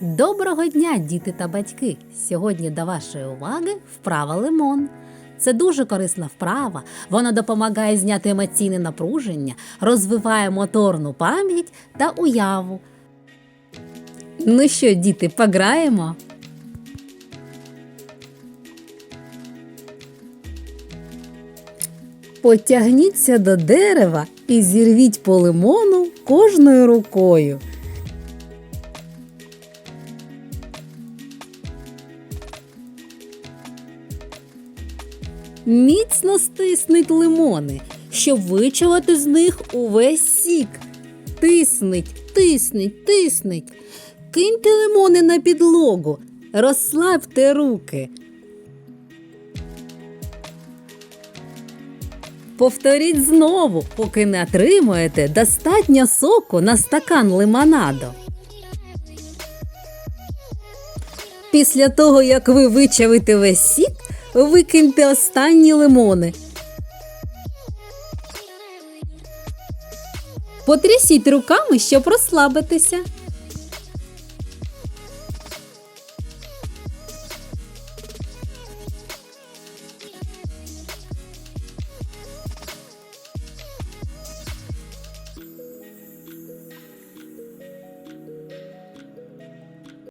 Доброго дня, діти та батьки! Сьогодні до вашої уваги вправа лимон. Це дуже корисна вправа. Вона допомагає зняти емоційне напруження, розвиває моторну пам'ять та уяву. Ну що, діти, пограємо? Потягніться до дерева і зірвіть по лимону кожною рукою. Міцно стисніть лимони, щоб вичавати з них увесь сік. Тисніть, тисніть, тисніть. Киньте лимони на підлогу, розслабте руки. Повторіть знову, поки не отримуєте достатньо соку на стакан лимонадо. Після того, як ви вичавите весь сік, викиньте останні лимони. Потрясіть руками, щоб розслабитися.